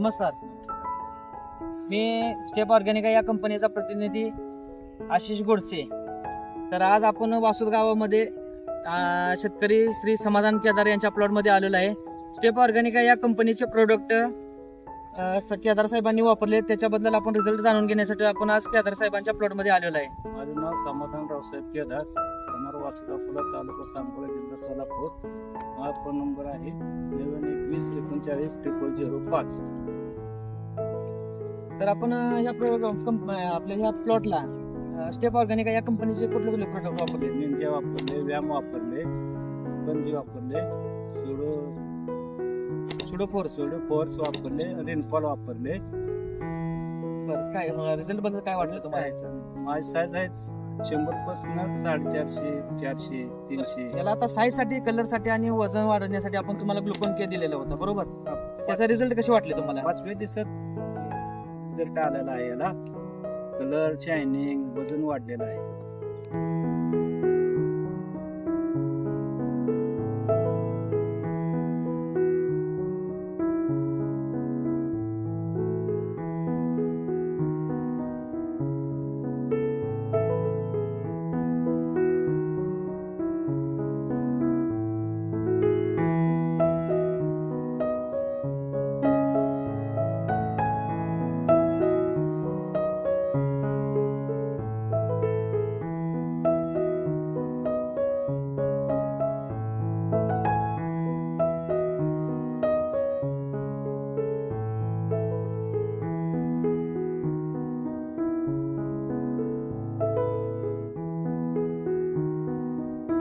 नमस्कार. मी step Organica या कंपनीचा प्रतिनिधी आशिष गोडसे. तर आज आपण वासूद गावामध्ये शेतकरी श्री समाधान केदार यांच्या प्लॉटमध्ये आलेलो आहे. स्टेप ऑर्गॅनिका या कंपनीचे प्रोडक्ट केदार साहेबांनी वापरले. त्याच्याबद्दल आपण रिझल्ट जाणून घेण्यासाठी आपण आज केदार साहेबांच्या प्लॉटमध्ये आलेलो आहे. माझं नाव समाधान रावसाहेब केदार राहणार तालुका सांगोला जिल्हा सोलापूर. हा फोन नंबर आहे. एकवीस एकोणचाळीस ट्रिपल झिरो पाच. तर आपण अं, आपल्या ह्या प्लॉटला स्टेप ऑर्गॅनिका या कंपनीचे कुठले कुठले प्रोडक्ट वापरले? निंजा वापरले व्यायाम वापरले गंजी वापरले pseudo pseudo force pseudo force वापरले रेनफॉल वापरले. बरं काय रिझल्टबद्दल काय वाटलं तुम्हाला माझी साईज आहे शंभरपासून साडेचारशे चारशे तीनशे. याला आता साईजसाठी कलरसाठी आणि वजन वाढवण्यासाठी आपण तुम्हाला ग्लुकोन के दिलेलं होतं बरोबर? त्याचा रिझल्ट कसे वाटले तुम्हाला? पाचव्या दिवसात रिझल्ट आलेला आहे याला. कलर शायनिंग वजन वाढलेलं आहे.